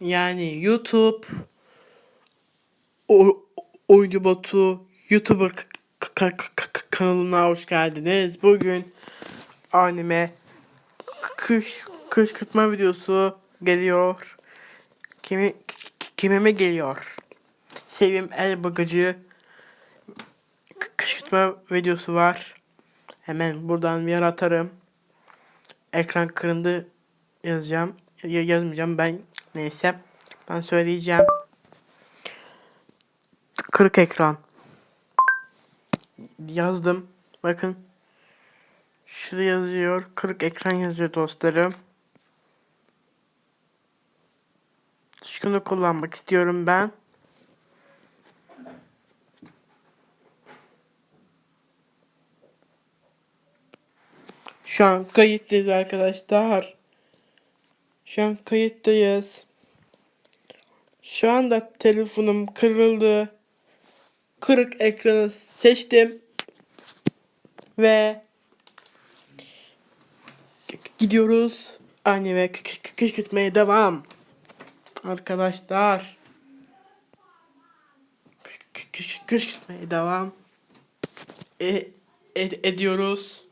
yani YouTube o, oyuncu botu YouTuber kanalına hoş geldiniz. Bugün anime kış kışkırtma videosu geliyor. Kimi kimime geliyor? Sevim el bagajı kışkırtma videosu var. Hemen buradan bir atarım. Ekran kırındı yazacağım. Ya- yazmayacağım ben neyse. Ben söyleyeceğim. Kırık ekran. Yazdım. Bakın. Şurada yazıyor. Kırık ekran yazıyor dostlarım. Şunu kullanmak istiyorum ben. Şu an kayıttayız arkadaşlar. Şu an kayıttayız. Şu anda telefonum kırıldı. Kırık ekranı seçtim. Ve gidiyoruz. Anne ve kışkırtmaya devam. Arkadaşlar. Kışkırtmaya devam. E, ed- ediyoruz.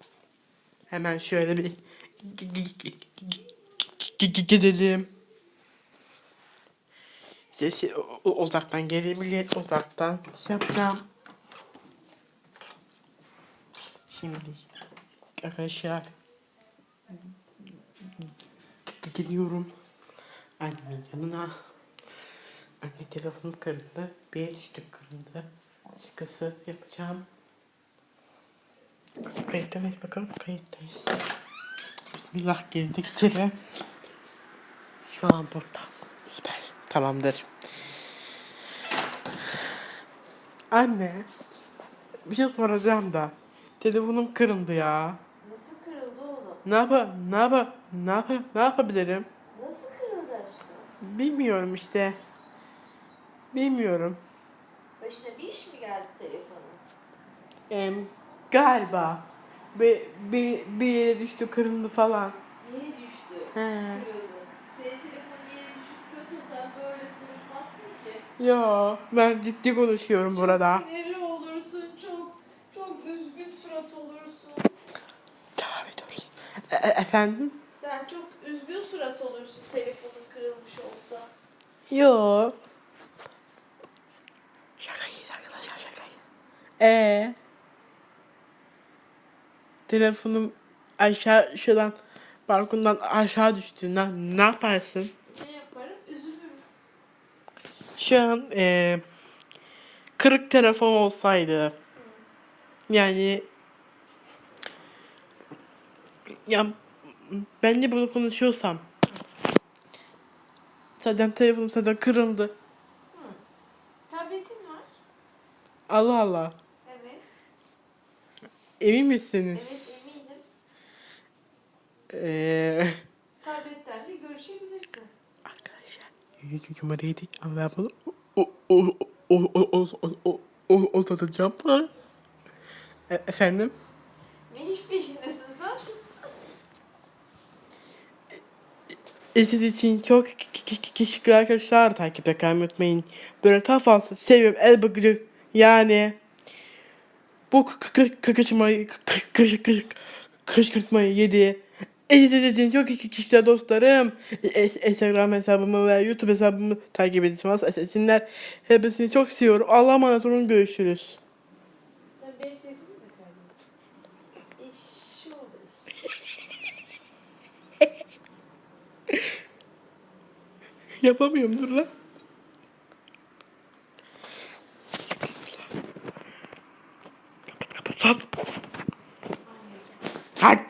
Hemen şöyle bir gidelim. Sesi uzaktan gelebilir. Uzaktan şey yapacağım. Şimdi arkadaşlar gidiyorum annemin yanına. Anne telefonu kırıldı. Bir üstü kırıldı. Şakası yapacağım. Kayıtta mıyız bakalım? Kayıttayız. Bismillah girdik içeri. Şu an burada. Tamamdır. Anne. Bir şey soracağım da. Telefonum kırıldı ya. Nasıl kırıldı oğlum? Ne yapa ne yapa ne yapa ne yapabilirim? Nasıl kırıldı aşkım? Bilmiyorum işte. Bilmiyorum. Başına bir iş mi geldi telefonun? Em, galiba. Bir, bir, bir yere düştü kırıldı falan. Yere düştü. He. Kırıldı. Senin telefonun yere düşüp kırılsa sen böyle Yo ben ciddi konuşuyorum burada. Çok sinirli olursun. Çok çok üzgün surat olursun. Devam ediyoruz. E- e- efendim? Sen çok üzgün surat olursun telefonun kırılmış olsa. Yo. Şakayız arkadaşlar şakayı. Ee. Telefonum aşağı şuradan balkondan aşağı düştü. Ne, ne yaparsın? Şu an eee kırık telefon olsaydı yani ya ben de bunu konuşuyorsam zaten telefonum zaten kırıldı. Tabletin var. Allah Allah. Evet. Emin misiniz? Evet eminim. Eee Tabletten de görüşebilirsin. కుమరేది వేపలు uzatacağım. E, efendim? Ne iş peşindesin sen? İzlediğiniz e, e için çok teşekkür arkadaşlar. Takipte kalmayı unutmayın. Böyle daha fazla seviyorum. El bakıcı. Yani bu kışkırtmayı kışkırtmayı yedi. İzlediğiniz çok teşekkürler dostlarım. E- Instagram hesabımı ve YouTube hesabımı takip edin. Hepsini çok seviyorum. Allah'a emanet olun. Görüşürüz. Tabii benim de. İş. Yapamıyorum dur lan. Kapat kapat. Hadi.